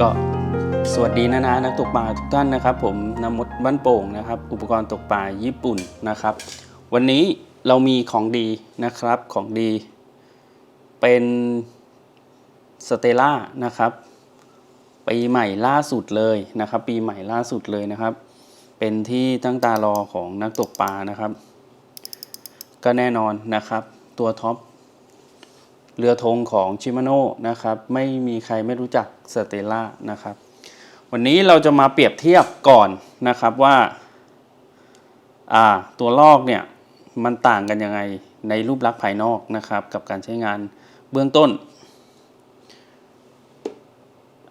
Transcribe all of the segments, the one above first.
ก็สวัสดีนะนะนักตกปลาทุกท่านนะครับ ผมนมดบ้านโป่งนะครับ อุปกรณ์ตกปลาญี่ปุ่นนะครับ วันนี้เรามีของดีนะครับของดี เป็นสเตล่านะครับปีใหม่ล่าสุดเลยนะครับ ปีใหม่ล่าสุดเลยนะครับ เป็นที่ตั้งตารอของนักตกปลานะครับ ก็แน่นอนนะครับ ตัวท็อป เรือธงของชิมาโน่นะครับไม่มีใครไม่รู้จักสเตล่านะครับวันนี้เราจะมาเปรียบเทียบก่อนนะครับว่าอ่าตัวลอกเนี่ยมันต่างกันยังไงในรูปลักษณ์ภายนอกนะครับ กับการใช้งานเบื้องต้น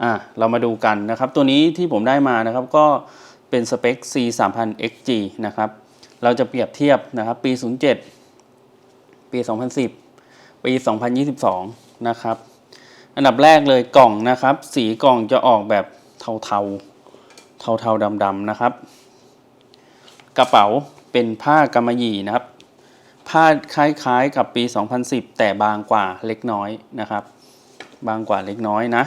อ่าเรามาดูกันนะครับ ตัวนี้ที่ผมได้มานะครับก็เป็นสเปค C 3 0 0 XG นะครับ เราจะเปรียบเทียบนะครับ ปี 07 ปี 2010 ปี 2022 นะครับ อันดับแรกเลยกล่องนะครับ สีกล่องจะออกแบบเทาเทาเทาเทาๆดำๆนะครับ กระเป๋าเป็นผ้ากำมะหยี่นะครับ ผ้าคล้ายๆกับปี 2010 แต่บางกว่าเล็กน้อยนะครับ บางกว่าเล็กน้อยนะ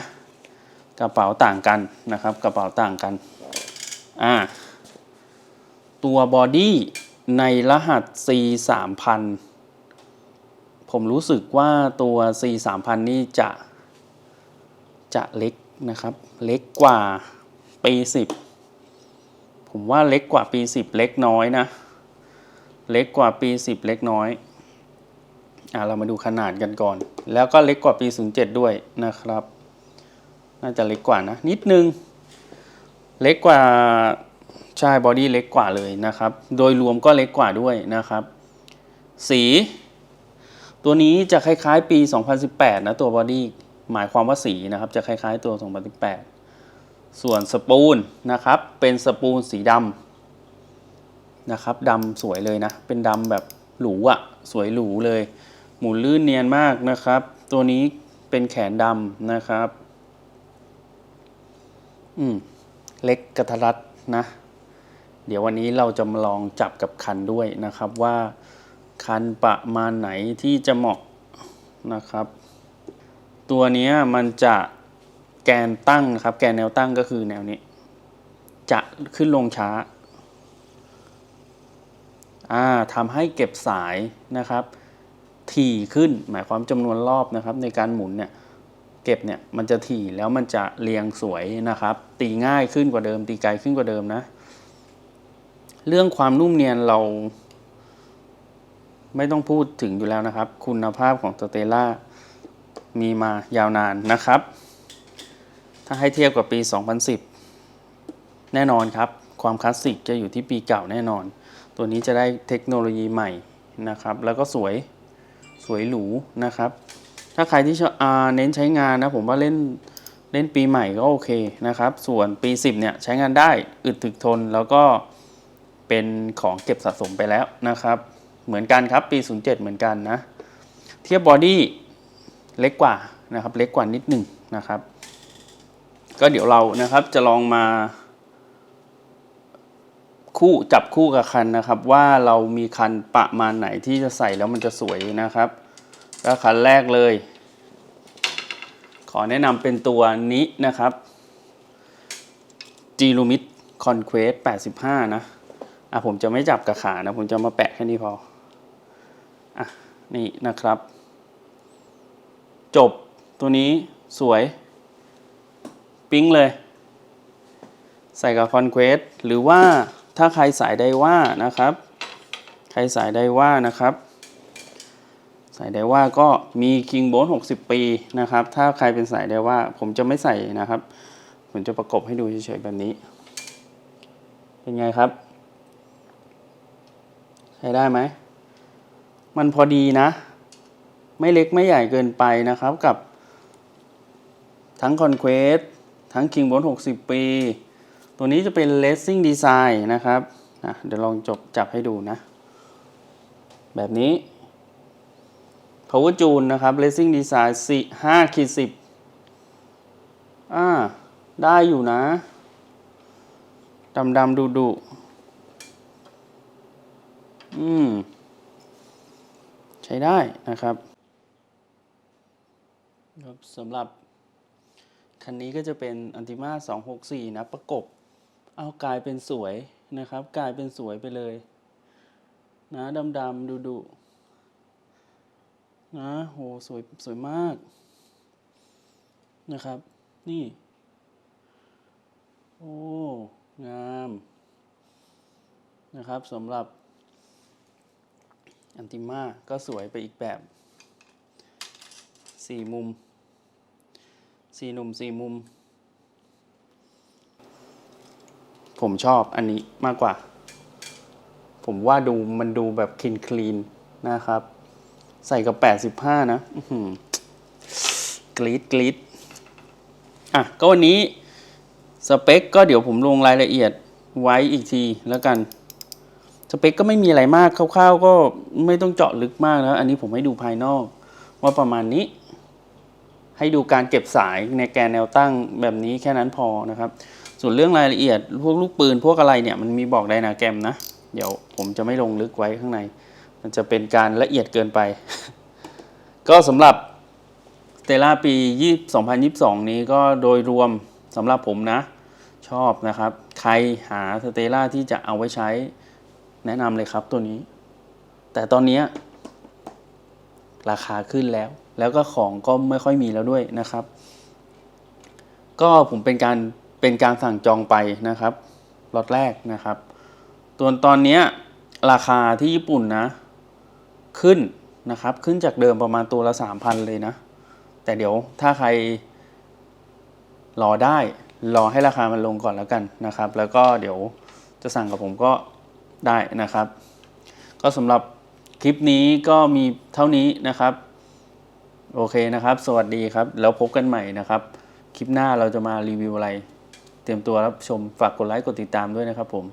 กระเป๋าต่างกันนะครับ กระเป๋าต่างกันอ่าตัวบอดี้ในรหัส C 3000 ผมรู้สึกว่าตัว C 3 0 0 0นี่จะ จะเล็กนะครับ เล็กกว่าปี 10 ผมว่าเล็กกว่าปี 10 เล็กน้อยนะ เล็กกว่าปี 10 เล็กน้อยอ่าเรามาดูขนาดกันก่อน แล้วก็เล็กกว่าปี 07 ด้วยนะครับ น่าจะเล็กกว่านะ นิดนึง เล็กกว่าใช่บอดี้เล็กกว่าเลยนะครับ โดยรวมก็เล็กกว่าด้วยนะครับ สี ตัวนี้จะคล้ายๆ ปี 2018 นะตัวบอดี้หมายความว่าสีนะครับ จะคล้ายๆ ตัว 2018 ส่วนสปูลนะครับ เป็นสปูลสีดำนะครับดำสวยเลยนะ เป็นดำแบบหรูอะสวยหรูเลย หมุนลื่นเนียนมากนะครับ ตัวนี้เป็นแขนดำนะครับ อืม เล็กกระทัดรัดนะ เดี๋ยววันนี้เราจะมาลองจับกับคันด้วยนะครับว่า คันประมาณไหนที่จะเหมาะนะครับ ตัวนี้มันจะแกนตั้งนะครับ แกนแนวตั้งก็คือแนวนี้ จะขึ้นลงช้าอ่าทำให้เก็บสายนะครับ ถี่ขึ้นหมายความจำนวนรอบนะครับ ในการหมุนเนี่ยเก็บเนี่ยมันจะถี่แล้วมันจะเรียงสวยนะครับ ตีง่ายขึ้นกว่าเดิม ตีไกลขึ้นกว่าเดิมนะ เรื่องความนุ่มเนียนเรา ไม่ต้องพูดถึงอยู่แล้วนะครับ คุณภาพของสเตล่ามีมายาวนานนะครับ ถ้าให้เทียบกับปี 2010 แน่นอนครับ ความคลาสสิกจะอยู่ที่ปีเก่าแน่นอน ตัวนี้จะได้เทคโนโลยีใหม่นะครับ แล้วก็สวยสวยหรูนะครับ ถ้าใครที่ชอบเน้นใช้งานนะผมว่าเล่นเล่นปีใหม่ก็โอเคนะครับ ส่วนปี 10 เนี่ยใช้งานได้อึดถึกทนแล้วก็เป็นของเก็บสะสมไปแล้วนะครับ เหมือนกันครับปี 07 เหมือนกันนะ เทียบบอดี้เล็กกว่านะครับเล็กกว่านิดหนึ่งนะครับ ก็เดี๋ยวเรานะครับจะลองมา คู่จับคู่กับคันนะครับ ว่าเรามีคันประมาณไหนที่จะใส่แล้วมันจะสวยนะครับก็คันแรกเลย ขอแนะนำเป็นตัวนี้นะครับ g l u m i t Conquest 85 นะ อะผมจะไม่จับกับขานะ ผมจะมาแปะแค่นี้พอ อะนี่นะครับ จบตัวนี้สวย ปิ๊งเลย ใส่กับ Conquest หรือว่าถ้าใครสายได้ว่านะครับ ใครสายได้ว่านะครับสายไดว่าก็มี King b o n 60 ปีนะครับ ถ้าใครเป็นสายไดว่า ผมจะไม่ใส่นะครับ ผมจะประกบให้ดูเฉยๆแบบนี้ เป็นไงครับ ใช้ได้ไหม มันพอดีนะ ไม่เล็กไม่ใหญ่เกินไปนะครับกับ ทั้ง Conquest ทั้ง King b o n 60 ปี ตัวนี้จะเป็น Racing Design นะครับอะเดี๋ยวลองจบจับให้ดูนะ แบบนี้ Power June นะครับ Racing Design 4 5ขีด10อ่า ได้อยู่นะ ดำดำดุดุอืม ช้ได้นะครับครับสำหรับคันนี้ก็จะเป็นอันติมา264 นะ ประกบ เอากลายเป็นสวยนะครับ กลายเป็นสวยไปเลย นะดำๆดูดุนะโหสวยสวยมากนะครับ นี่ โอ้ งาม นะครับสำหรับ อันติมาก็สวยไปอีกแบบสี่มุมสี่หนุ่มสี่มุม ผมชอบอันนี้มากกว่า ผมว่าดูมันดูแบบคลีนคลีนนะครับ ใส่กับ85นะอื้อหือกรีดกรีดอะ ก็วันนี้ สเปคก็เดี๋ยวผมลงรายละเอียดไว้อีกทีแล้วกัน สเปคก็ไม่มีอะไรมากคร่าวๆก็ไม่ต้องเจาะลึกมากนะอันนี้ผมให้ดูภายนอก ว่าประมาณนี้ ให้ดูการเก็บสายในแกนแนวตั้งแบบนี้แค่นั้นพอนะครับ ส่วนเรื่องรายละเอียด พวกลูกปืนพวกอะไรเนี่ยมันมีบอกไดนาแกรมนะ เดี๋ยวผมจะไม่ลงลึกไว้ข้างใน มันจะเป็นการละเอียดเกินไป ก็สำหรับสเตล่าปี20 2022นี้ก็โดยรวมสำหรับผมนะ ชอบนะครับ ใครหาสเตล่าที่จะเอาไว้ใช้ แนะนำเลยครับตัวนี้ แต่ตอนนี้ราคาขึ้นแล้ว แล้วก็ของก็ไม่ค่อยมีแล้วด้วยนะครับ ก็ผมเป็นการเป็นการสั่งจองไปนะครับล็อตแรกนะครับ ตัวตอนนี้ราคาที่ญี่ปุ่นนะ ขึ้นนะครับ ขึ้นจากเดิมประมาณตัวละสามพันเลยนะ แต่เดี๋ยวถ้าใครรอได้รอให้ราคามันลงก่อนแล้วกันนะครับ แล้วก็เดี๋ยวจะสั่งกับผมก็ ได้นะครับ ก็สำหรับคลิปนี้ก็มีเท่านี้นะครับ โอเคนะครับ สวัสดีครับ แล้วพบกันใหม่นะครับ คลิปหน้าเราจะมารีวิวอะไร เตรียมตัวรับชมฝากกดไลค์กดติดตามด้วยนะครับผม